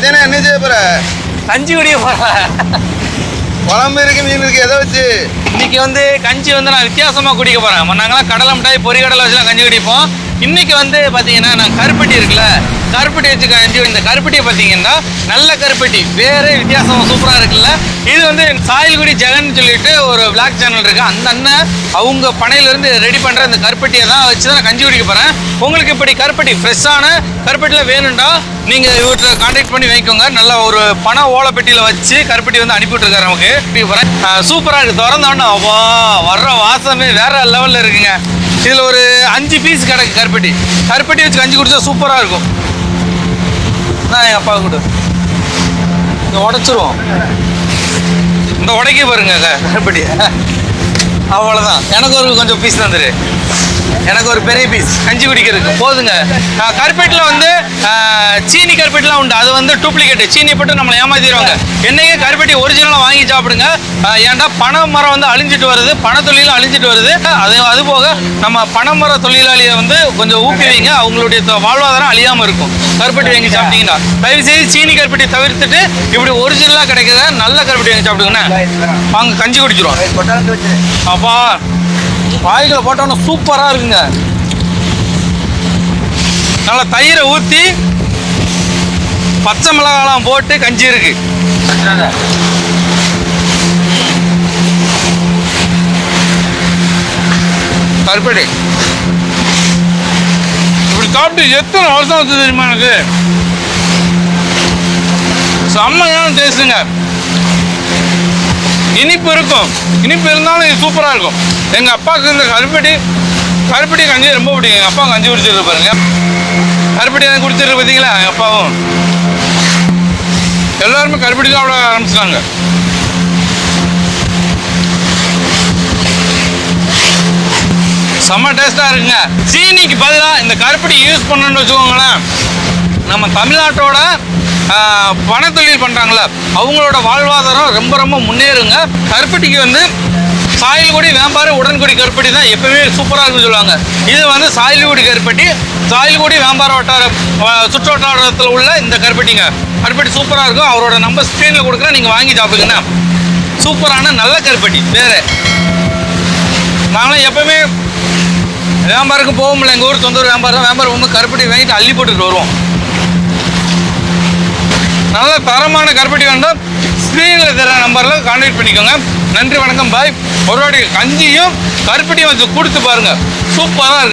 இதென்ன என்ன செய்ய போற? கஞ்சி குடிக்க போறேன். குழம்பு இருக்கு மீன் இருக்கு எதை வச்சு? இன்னைக்கு வந்து கஞ்சி வந்து நான் வித்தியாசமா குடிக்க போறேன். நாங்களாம் கடலை மிட்டாய் பொரி கடலை வச்சு கஞ்சி குடிப்போம். இன்னைக்கு வந்து பாத்தீங்கன்னா நான் கருப்பட்டி இருக்குல்ல கருப்பட்டி வச்சு கஞ்சி இந்த கருப்பட்டியை பார்த்தீங்கன்னா நல்ல கருப்பட்டி. வேறு வித்தியாசம் சூப்பராக இருக்குல்ல. இது வந்து சாயல்குடி ஜெகன் சொல்லிட்டு ஒரு பிளாக் சேனல் இருக்குது அந்த அண்ணன் அவங்க பனையிலேருந்து ரெடி பண்ணுற இந்த கருப்பட்டியை தான் வச்சு தான் கஞ்சி குடிக்க போகிறேன் உங்களுக்கு இப்படி கருப்பட்டி ஃப்ரெஷ்ஷான கருப்பட்டியில் வேணும்டா நீங்கள் இவர்கிட்ட கான்டாக்ட் பண்ணி வாங்கிக்கோங்க. நல்லா ஒரு பண ஓலைப்பெட்டியில் வச்சு கருப்பட்டி வந்து அனுப்பி விட்டுருக்காரு நமக்கு. இப்படி போறேன் சூப்பராக இருக்குது திறந்தோன்னா வா வர்ற வாசமே வேற லெவலில் இருக்குங்க. இதில் ஒரு அஞ்சு பீஸ் கிடக்கு கருப்பட்டி. கருப்பட்டி வச்சு கஞ்சி குடிச்சா சூப்பராக இருக்கும். நான் அப்பா கொடு. இந்த உடைச்சிருவோம். இந்த உடைக்க பாருங்க க- அவ்வளோதான் எனக்கு ஒரு கொஞ்சம் பீஸ் தந்துரு எனக்கு ஒரு பெரிய பீஸ் கஞ்சி குடிக்கிறதுக்கு. போதுங்க. கருப்பேட்டில் வந்து சீனி கருப்பேட்டிலாம் உண்டு. அது வந்து டூப்ளிகேட் சீனி போட்டு நம்மளை ஏமாத்திடுவாங்க. என்னைக்கு கருப்பட்டி ஒரிஜினலாக வாங்கி சாப்பிடுங்க. ஏன்டா பனை மரம் வந்து அழிஞ்சிட்டு வருது. பனை தொழிலும் அழிஞ்சிட்டு வருது. அது அது போக நம்ம பனைமர தொழிலாளியை வந்து கொஞ்சம் ஊக்குவிங்க. அவங்களுடைய வாழ்வாதாரம் அழியாமல் இருக்கும். கருப்பட்டி வாங்கி சாப்பிட்டீங்கன்னா. தயவு செய்து சீனி கருப்பட்டி தவிர்த்துட்டு இப்படி ஒரிஜினலாக கிடைக்குத நல்ல கருப்பட்டி வாங்கி சாப்பிடுங்கண்ணே. வாங்க கஞ்சி குடிச்சிரும் அப்பா. வாய்களை போட்டோன்னா சூப்பராக இருக்குங்க. நல்லா தயிரை ஊற்றி பச்சை மிளகாலாம் போட்டு கஞ்சி இருக்கு. கருப்படி. இப்படி சாப்பிட்டு எத்தனை வருஷம் வந்து தெரியுமா எனக்கு? செம்மையான டேஸ்ட்டுங்க இனிப்பு இருக்கும். இனிப்பு இருந்தாலும் இது சூப்பராக இருக்கும். எங்கள் அப்பாவுக்கு இந்த கருப்பட்டி கருப்பட்டி கஞ்சி ரொம்ப பிடிக்கும். எங்கள் அப்பா கஞ்சி குடிச்சிட்டு பாருங்க கருப்பட்டி எனக்கு குடிச்சிட்டு பார்த்தீங்களா எங்கள் அப்பாவும். எல்லாருமே கருப்பட்டி சாப்பிட ஆரம்பிச்சிட்டாங்க. செம்ம டேஸ்ட்டாக இருக்குங்க. சீனிக்கு பதிலாக இந்த கருப்பட்டி யூஸ் பண்ணணும்னு வச்சுக்கோங்களேன். நம்ம தமிழ்நாட்டோட பணத்தொழில் பண்ணுறாங்களே அவங்களோட வாழ்வாதாரம் ரொம்ப ரொம்ப முன்னேறுங்க. கருப்பட்டிக்கு வந்து சாயல்குடி வேம்பாறு உடன்குடி கருப்பட்டி தான் எப்பவுமே சூப்பராக இருக்குன்னு சொல்லுவாங்க. இது வந்து சாயல்குடி கருப்பட்டி சாயல்குடி வேம்பாறு வட்டார சுற்றுவட்டாரத்தில் உள்ள இந்த கருப்பட்டிங்க. கருப்பட்டி சூப்பராக இருக்கும். அவரோட நம்பர் ஸ்க்ரீனில் கொடுக்குறேன். நீங்கள் வாங்கி சாப்பிடுங்கண்ணா சூப்பரான நல்ல கருப்பட்டி வேறு. நாங்களும் எப்பவுமே வியாபாரம் போக முடியல எங்கள் ஊர் சொந்த ஊர் வியாபாரம் வியாபாரம் போகும்போது கருப்பட்டி வாங்கிட்டு அள்ளி போட்டுட்டு வருவோம். நல்ல தரமான கருப்பட்டி வேண்டாம் ஸ்க்ரீனில் தர நம்பரில் கான்டாக்ட் பண்ணிக்கோங்க. நன்றி வணக்கம் பாய் ஒரு வாட்டி கஞ்சியும் கருப்பட்டியும் வச்சு கொடுத்து பாருங்கள் சூப்பராக இருக்குது